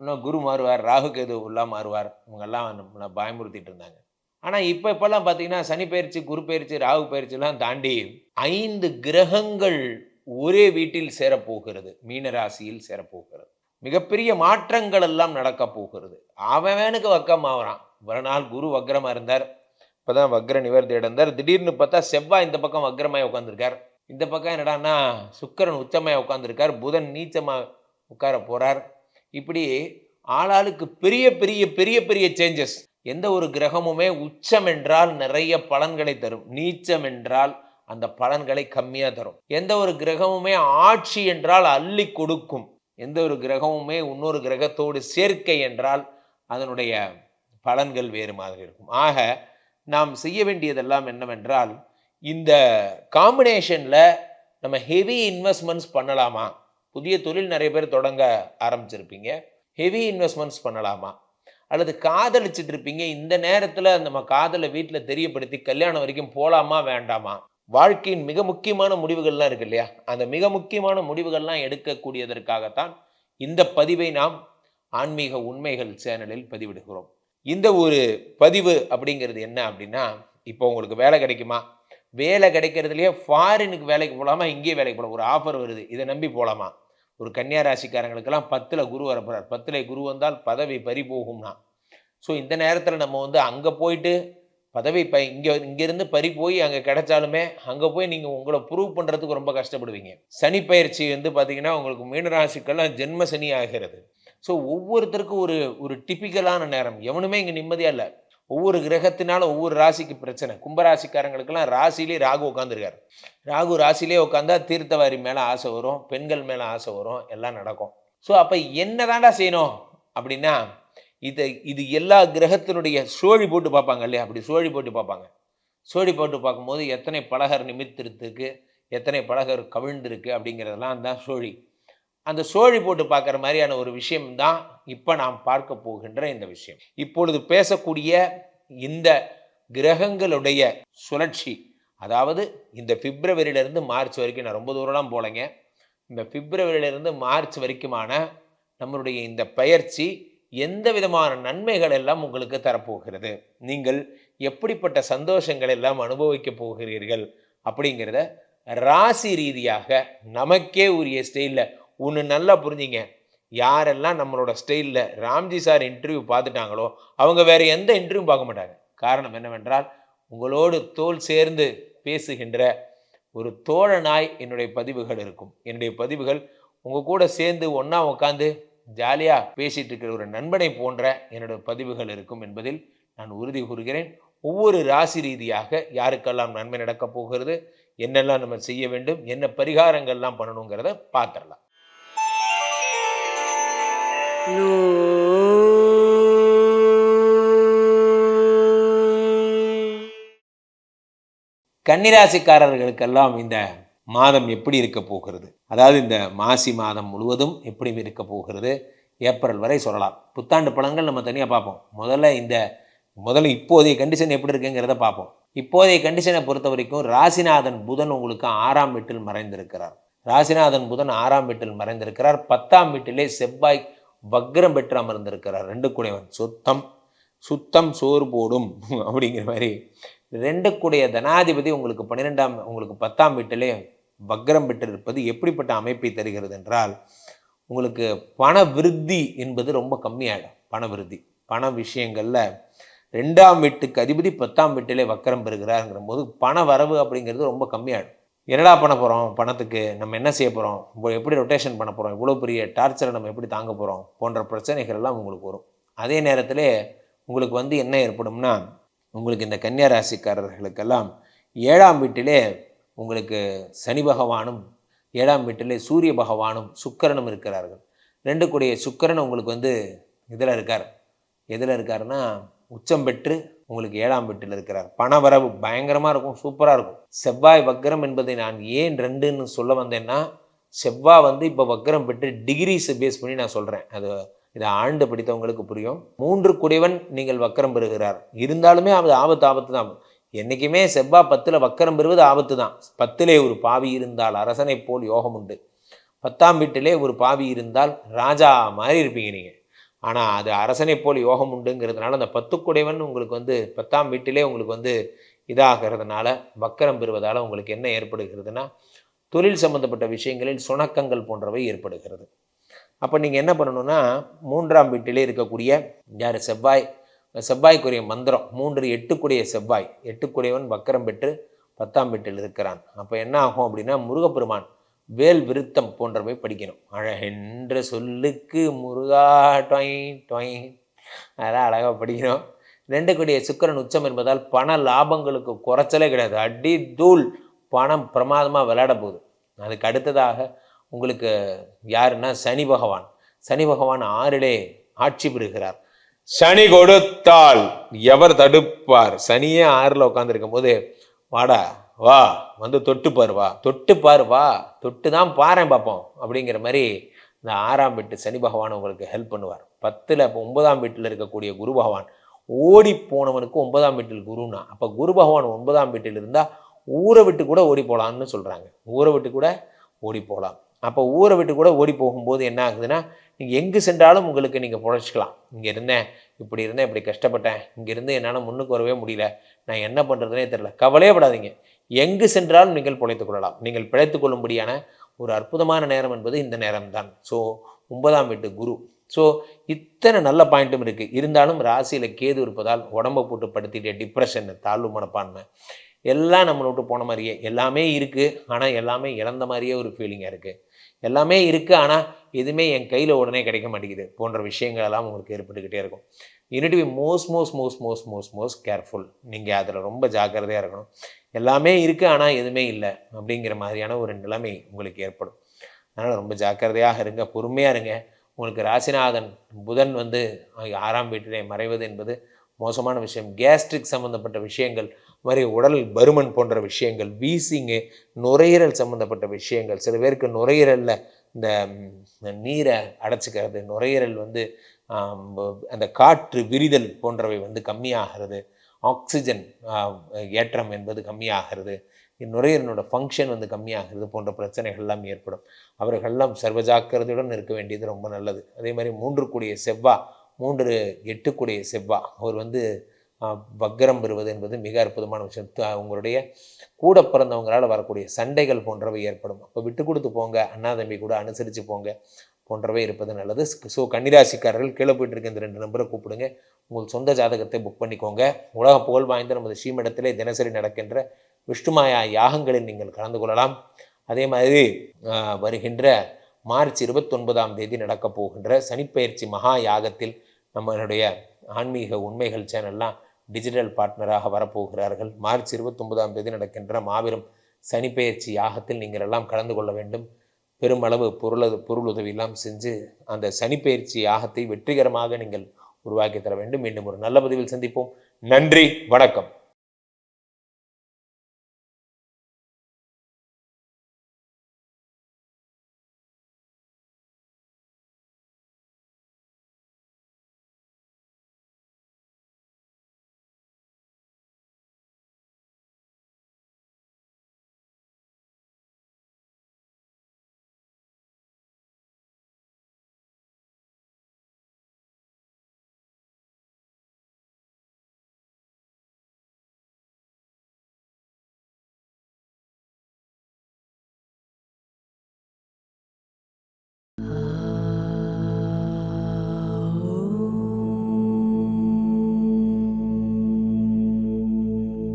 இன்னும் குரு மாறுவார் ராகு கேது உள்ளா மாறுவார். இவங்கெல்லாம் நம்மளை பயமுறுத்திட்டு இருந்தாங்க. ஆனால் இப்போ இப்போல்லாம் பார்த்தீங்கன்னா சனி பயிற்சி குரு பயிற்சி ராகு பயிற்சிலாம் தாண்டி ஐந்து கிரகங்கள் ஒரே வீட்டில் சேரப்போகிறது. மீனராசியில் சேரப்போகிறது. மிகப்பெரிய மாற்றங்கள் எல்லாம் நடக்க போகிறது. அவனுக்கு வக்கம் ஆகிறான். ஒரு நாள் குரு வக்ரமாக இருந்தார். இப்போ தான் வக்ர நிவர்த்தி அடைந்தார். திடீர்னு பார்த்தா செவ்வாய் இந்த பக்கம் வக்ரமாய் உட்காந்துருக்கார் இந்த பக்கம் என்னடான்னா சுக்கிரன் உச்சமாய் உட்காந்துருக்கார் புதன் நீச்சமாக உட்கார போகிறார் இப்படி ஆளாளுக்கு பெரிய பெரிய பெரிய பெரிய சேஞ்சஸ் எந்த ஒரு கிரகமுமே உச்சம் என்றால் நிறைய பலன்களை தரும். நீச்சம் என்றால் அந்த பலன்களை கம்மியாக தரும். எந்த ஒரு கிரகமுமே ஆட்சி என்றால் அள்ளி கொடுக்கும். எந்த ஒரு கிரகமுமே இன்னொரு கிரகத்தோடு சேர்க்கை என்றால் அதனுடைய பலன்கள் வேறு மாதிரி இருக்கும். ஆக நாம் செய்ய வேண்டியதெல்லாம் என்னவென்றால் இந்த காம்பினேஷனில் நம்ம ஹெவி இன்வெஸ்ட்மெண்ட்ஸ் பண்ணலாமா? புதிய தொழில் நிறைய பேர் தொடங்க ஆரம்பிச்சிருப்பீங்க. ஹெவி இன்வெஸ்ட்மெண்ட்ஸ் பண்ணலாமா? அல்லது காதலிச்சுட்டு இருப்பீங்க. இந்த நேரத்தில் நம்ம காதலை வீட்டில் தெரியப்படுத்தி கல்யாணம் வரைக்கும் போகலாமா வேண்டாமா? வாழ்க்கையின் மிக முக்கியமான முடிவுகள்லாம் இருக்கு இல்லையா? அந்த மிக முக்கியமான முடிவுகள்லாம் எடுக்கக்கூடியதற்காகத்தான் இந்த பதிவை நாம் ஆன்மீக உண்மைகள் சேனலில் பதிவிடுகிறோம். இந்த ஒரு பதிவு அப்படிங்கிறது என்ன அப்படின்னா இப்போ உங்களுக்கு வேலை கிடைக்குமா? வேலை கிடைக்கிறதுலையே ஃபாரினுக்கு வேலைக்கு போகலாமா இங்கேயே வேலைக்கு போகலாம் ஒரு ஆஃபர் வருது. இதை நம்பி போகலாமா ஒரு கன்னியா ராசிக்காரங்களுக்கெல்லாம் பத்தில் குரு வரப்போகிறார் பத்தில் குரு வந்தால் பதவி பறி போகும்னா. ஸோ இந்த நேரத்தில் நம்ம வந்து அங்கே போயிட்டு பதவி ப இங்கே இங்கேருந்து பறி போய் அங்கே கிடைச்சாலுமே அங்கே போய் நீங்கள் உங்களை ப்ரூவ் பண்ணுறதுக்கு ரொம்ப கஷ்டப்படுவீங்க. சனி பயிற்சி வந்து பார்த்தீங்கன்னா உங்களுக்கு மீனராசிக்கெல்லாம் ஜென்ம சனி ஆகிறது. ஸோ ஒவ்வொருத்தருக்கும் ஒரு ஒரு டிப்பிக்கலான நேரம். எவனுமே இங்கே நிம்மதியாக இல்லை. ஒவ்வொரு கிரகத்தினால ஒவ்வொரு ராசிக்கு பிரச்சனை. கும்பராசிக்காரங்களுக்கெல்லாம் ராசிலேயே ராகு உட்காந்துருக்காரு ராகு ராசிலே உட்காந்தா தீர்த்தவாரி மேலே ஆசை வரும் பெண்கள் மேலே ஆசை வரும் எல்லாம் நடக்கும். ஸோ அப்போ என்ன தாண்டா செய்யணும்? அப்படின்னா இதை இது எல்லா கிரகத்தினுடைய சோழி போட்டு பார்ப்பாங்க இல்லையா? அப்படி சோழி போட்டு பார்ப்பாங்க. சோழி போட்டு பார்க்கும்போது எத்தனை பலகர் நிமித்திருக்கு எத்தனை பலகர் கவிழ்ந்திருக்கு அப்படிங்கிறதெல்லாம் தான் சோழி. அந்த சோழி போட்டு பார்க்குற மாதிரியான ஒரு விஷயம் தான் இப்போ நாம் பார்க்க போகின்ற இந்த விஷயம். இப்பொழுது பேசக்கூடிய இந்த கிரகங்களுடைய சுழற்சி அதாவது இந்த பிப்ரவரியிலிருந்து மார்ச் வரைக்கும் நான் ரொம்ப தூரம்லாம் போகலைங்க. இந்த பிப்ரவரியிலிருந்து மார்ச் வரைக்குமான நம்மளுடைய இந்த பயிற்சி எந்த விதமான நன்மைகள் எல்லாம் உங்களுக்கு தரப்போகிறது? நீங்கள் எப்படிப்பட்ட சந்தோஷங்கள் எல்லாம் அனுபவிக்க போகிறீர்கள்? அப்படிங்கிறத ராசி ரீதியாக நமக்கே உரிய ஸ்டைலில் ஒன்று நல்லா புரிஞ்சிங்க. யாரெல்லாம் நம்மளோட ஸ்டைலில் ராம்ஜி சார் இன்டர்வியூ பார்த்துட்டாங்களோ அவங்க வேறு எந்த இன்டர்வியூ பார்க்க மாட்டாங்க. காரணம் என்னவென்றால் உங்களோடு தோல் சேர்ந்து பேசுகின்ற ஒரு தோழனாய் என்னுடைய பதிவுகள் இருக்கும். என்னுடைய பதிவுகள் உங்கள் கூட சேர்ந்து ஒன்றா உட்காந்து ஜாலியாக பேசிகிட்டு இருக்கிற ஒரு நண்பனை போன்ற என்னோட பதிவுகள் இருக்கும் என்பதில் நான் உறுதி கூறுகிறேன். ஒவ்வொரு ராசி ரீதியாக யாருக்கெல்லாம் நன்மை நடக்கப் போகிறது என்னெல்லாம் நம்ம செய்ய வேண்டும் என்ன பரிகாரங்கள்லாம் பண்ணணுங்கிறத பார்த்துடலாம். கன்னிராசிக்காரர்களுக்கெல்லாம் இந்த மாதம் எப்படி இருக்க போகிறது? அதாவது இந்த மாசி மாதம் முழுவதும் எப்படி இருக்க போகிறது? ஏப்ரல் வரை சொல்லலாம். புத்தாண்டு பழங்கள் நம்ம தனியாக பார்ப்போம். முதல்ல இந்த முதல்ல இப்போதைய கண்டிஷன் எப்படி இருக்குங்கிறத பார்ப்போம். இப்போதைய கண்டிஷனை பொறுத்த வரைக்கும் ராசிநாதன் புதன் உங்களுக்கு ஆறாம் வீட்டில் மறைந்திருக்கிறார். ராசிநாதன் புதன் ஆறாம் வீட்டில் மறைந்திருக்கிறார். பத்தாம் வீட்டிலே செவ்வாய் வக்ரம் பெற்று அமர்ந்திருக்கிறார். ரெண்டு குடைவன் சுத்தம். சுத்தம் சோறு போடும். அப்படிங்கிற மாதிரி. ரெண்டு கூடைய தனாதிபதி உங்களுக்கு பன்னிரெண்டாம் உங்களுக்கு பத்தாம் வீட்டிலே வக்ரம் பெற்றிருப்பது எப்படிப்பட்ட அமைப்பை தருகிறது என்றால் உங்களுக்கு பண விருத்தி என்பது ரொம்ப கம்மியாயிடும். பண விருத்தி. பண விஷயங்களில் ரெண்டாம் வீட்டுக்கு அதிபதி பத்தாம் வீட்டிலே வக்கரம் பெறுகிறாருங்கிற போது பண வரவு அப்படிங்கிறது ரொம்ப கம்மியாயிடும். என்னடா பண்ண போகிறோம் பணத்துக்கு? நம்ம என்ன செய்ய போகிறோம் இப்போ எப்படி ரொட்டேஷன் பண்ண போகிறோம் இவ்வளோ பெரிய டார்ச்சரை நம்ம எப்படி தாங்க போகிறோம் போன்ற பிரச்சனைகள் எல்லாம் உங்களுக்கு வரும். அதே நேரத்தில் உங்களுக்கு வந்து என்ன ஏற்படும்னா உங்களுக்கு இந்த கன்னியா ராசிக்காரர்களுக்கெல்லாம் ஏழாம் வீட்டிலே உங்களுக்கு சனி பகவானும் ஏழாம் வீட்டிலே சூரிய பகவானும் சுக்கரனும் இருக்கிறார்கள். ரெண்டு கூடிய சுக்கரன் உங்களுக்கு வந்து இதில் இருக்கார்? எதில் இருக்காருன்னா உச்சம் பெற்று உங்களுக்கு ஏழாம் வீட்டில் இருக்கிறார். பணவரவு பயங்கரமாக இருக்கும் சூப்பராக இருக்கும். செவ்வாய் வக்ரம் என்பதை நான் ஏன் ரெண்டுன்னு சொல்ல வந்தேன்னா செவ்வாய் வந்து இப்போ வக்ரம் பெற்று டிகிரிஸை பேஸ் பண்ணி நான் சொல்கிறேன் அது இதை ஆண்டு படித்தவங்களுக்கு புரியும். மூன்று குடைவன் நீங்கள் வக்கரம் பெறுகிறார். இருந்தாலுமே அது ஆபத்து ஆபத்து தான். என்றைக்குமே செவ்வாய் பத்தில் வக்கரம் பெறுவது ஆபத்து தான். பத்திலே ஒரு பாவி இருந்தால் அரசனைப் போல் யோகம் உண்டு பத்தாம் வீட்டிலே ஒரு பாவி இருந்தால் ராஜா மாதிரி இருப்பீங்க நீங்கள் ஆனால் அது அரசனை போல் யோகம் உண்டுங்கிறதுனால அந்த பத்துக்குடைவன் உங்களுக்கு வந்து பத்தாம் வீட்டிலே உங்களுக்கு வந்து இதாகிறதுனால வக்கரம் பெறுவதால் உங்களுக்கு என்ன ஏற்படுகிறதுனா தொழில் சம்பந்தப்பட்ட விஷயங்களில் சுணக்கங்கள் போன்றவை ஏற்படுகிறது. அப்போ நீங்கள் என்ன பண்ணணும்னா மூன்றாம் வீட்டிலே இருக்கக்கூடிய யார்? செவ்வாய். செவ்வாய்க்குரிய மந்திரம் மூன்று எட்டுக்குடைய செவ்வாய். எட்டுக்குடையவன் வக்கரம் பெற்று பத்தாம் வீட்டில் இருக்கிறான். அப்போ என்ன ஆகும் அப்படின்னா முருகப்பெருமான் வேல் விருத்தம் போன்றவை படிக்கணும். அழகென்ற சொல்லுக்கு முருகா டொயின் டொயின் அதெல்லாம் அழகாக படிக்கணும். ரெண்டு கூடிய சுக்கிரன் உச்சம் என்பதால் பண லாபங்களுக்கு குறைச்சலே கிடையாது. அடி தூள் பணம் பிரமாதமாக விளையாட போகுது. அதுக்கு அடுத்ததாக உங்களுக்கு யாருன்னா சனி பகவான். சனி பகவான் ஆறிலே ஆட்சி பெறுகிறார் சனி கொடுத்தால் எவர் தடுப்பார்? சனியே ஆறில் உட்காந்துருக்கும் போது வாடா வா வந்து தொட்டு பாரு வா. தொட்டு பாரு வா. தொட்டு தான் பாறேன் பார்ப்போம் அப்படிங்கிற மாதிரி இந்த ஆறாம் வீட்டு சனி பகவான் உங்களுக்கு ஹெல்ப் பண்ணுவார். பத்தில் இப்போ ஒன்பதாம் வீட்டில் இருக்கக்கூடிய குரு பகவான் ஓடி போனவனுக்கு ஒன்பதாம் வீட்டில் குருன்னா அப்போ குரு பகவான் ஒன்பதாம் வீட்டில் இருந்தால் ஊரை விட்டு கூட ஓடி போகலான்னு சொல்கிறாங்க ஊரை விட்டு கூட ஓடி போகலாம் அப்போ ஊரை விட்டு கூட ஓடி போகும்போது என்ன ஆகுதுன்னா நீங்கள் எங்கு சென்றாலும் உங்களுக்கு நீங்கள் புழைச்சிக்கலாம். இங்கே இருந்தேன் இப்படி இருந்தேன் இப்படி கஷ்டப்பட்டேன் இங்கேருந்து என்னால் முன்னுக்கு வரவே முடியல நான் என்ன பண்ணுறதுனே தெரில கவலையே படாதீங்க. எங்கு சென்றாலும் நீங்கள் பிழைத்துக் கொள்ளலாம். நீங்கள் பிழைத்துக் கொள்ளும்படியான ஒரு அற்புதமான நேரம் என்பது இந்த நேரம் தான் ஸோ ஒன்பதாம் வீட்டு குரு. ஸோ இத்தனை நல்ல பாயிண்ட்டும் இருக்குது இருந்தாலும் ராசியில் கேது இருப்பதால் உடம்பை போட்டு படுத்திட்டு டிப்ரெஷன் தாழ்வு மனப்பான்மை எல்லாம் நம்மளை விட்டு போன மாதிரியே. எல்லாமே இருக்குது ஆனால் எல்லாமே இழந்த மாதிரியே ஒரு ஃபீலிங்காக இருக்குது எல்லாமே இருக்குது ஆனால் எதுவுமே என் கையில் உடனே கிடைக்க மாட்டேங்குது. போன்ற விஷயங்கள் எல்லாம் உங்களுக்கு ஏற்பட்டுக்கிட்டே இருக்கும். You need be most most most most most most careful நீங்கள் அதில் ரொம்ப ஜாக்கிரதையாக இருக்கணும். எல்லாமே இருக்குது ஆனால் எதுவுமே இல்லை அப்படிங்கிற மாதிரியான ஒரு நிலைமை உங்களுக்கு ஏற்படும். அதனால் ரொம்ப ஜாக்கிரதையாக இருங்க. பொறுமையாக இருங்க. உங்களுக்கு ராசிநாதன் புதன் வந்து ஆறாம் வீட்டிலே மறைவது என்பது மோசமான விஷயம். கேஸ்ட்ரிக் சம்மந்தப்பட்ட விஷயங்கள் மாதிரி உடல் பருமன் போன்ற விஷயங்கள் வீசிங்கு நுரையீரல் சம்மந்தப்பட்ட விஷயங்கள் சில பேருக்கு நுரையீரலில் இந்த நீரை அடைச்சிக்கிறது நுரையீரல் வந்து அந்த காற்று விரிதல் போன்றவை வந்து கம்மியாகிறது ஆக்சிஜன் ஏற்றம் என்பது கம்மியாகிறது நுரையீரலோட ஃபங்க்ஷன் வந்து கம்மியாகிறது போன்ற பிரச்சனைகள் எல்லாம் ஏற்படும். அவர்கள்லாம் சர்வ ஜாக்கிரதையுடன் இருக்க வேண்டியது ரொம்ப நல்லது. அதே மாதிரி மூன்று கூடிய செவ்வா மூன்று எட்டுக்குடைய செவ்வா அவர் வந்து ஆ, வக்ரம் பெறுவது என்பது மிக அற்புதமான விஷயம். அவங்களுடைய உங்களுடைய கூட பிறந்தவங்களால் வரக்கூடிய சண்டைகள் போன்றவை ஏற்படும். அப்போ விட்டு கொடுத்து போங்க அண்ணா தம்பி கூட அனுசரித்து போங்க போன்றவை இருப்பது நல்லது. ஸோ கன்னிராசிக்காரர்கள் கீழே போயிட்டு இருக்க இந்த ரெண்டு நம்பரை கூப்பிடுங்க. உங்கள் சொந்த ஜாதகத்தை புக் பண்ணிக்கோங்க. உலக புகழ் வாய்ந்த நமது ஸ்ரீமடத்திலே தினசரி நடக்கின்ற விஷ்ணுமாயா யாகங்களில் நீங்கள் கலந்து கொள்ளலாம். அதே மாதிரி வருகின்ற மார்ச் இருபத்தொன்பதாம் தேதி நடக்கப் போகின்ற சனிப்பயிற்சி மகா யாகத்தில் நம்மளுடைய ஆன்மீக உண்மைகள் சேனல்லாம் டிஜிட்டல் பார்ட்னராக வரப்போகிறார்கள். மார்ச் இருபத்தொன்பதாம் தேதி நடக்கின்ற மாபெரும் சனிப்பெயர்ச்சி யாகத்தில் நீங்கள் எல்லாம் கலந்து கொள்ள வேண்டும். பெருமளவு பொருளது பொருளுதவியெல்லாம் செஞ்சு அந்த சனிப்பெயர்ச்சி யாகத்தை வெற்றிகரமாக நீங்கள் உருவாக்கி தர வேண்டும். மீண்டும் ஒரு நல்ல பதிவில் சந்திப்போம். நன்றி வணக்கம்.